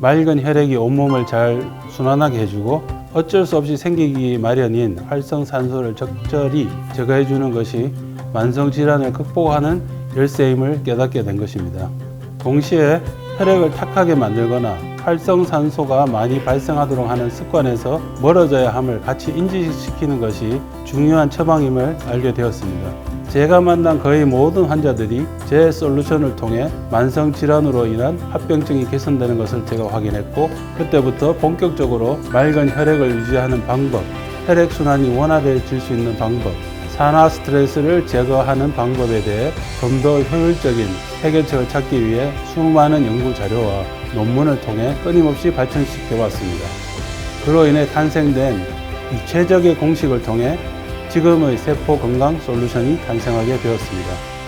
맑은 혈액이 온몸을 잘 순환하게 해주고 어쩔 수 없이 생기기 마련인 활성산소를 적절히 제거해 주는 것이 만성 질환을 극복하는 열쇠임을 깨닫게 된 것입니다. 동시에 혈액을 탁하게 만들거나 활성산소가 많이 발생하도록 하는 습관에서 멀어져야 함을 같이 인지시키는 것이 중요한 처방임을 알게 되었습니다. 제가 만난 거의 모든 환자들이 제 솔루션을 통해 만성 질환으로 인한 합병증이 개선되는 것을 제가 확인했고 그때부터 본격적으로 맑은 혈액을 유지하는 방법, 혈액 순환이 원활해질 수 있는 방법, 산화 스트레스를 제거하는 방법에 대해 좀 더 효율적인 해결책을 찾기 위해 수많은 연구 자료와 논문을 통해 끊임없이 발전시켜 왔습니다. 그로 인해 탄생된 이 최적의 공식을 통해 지금의 세포 건강 솔루션이 탄생하게 되었습니다.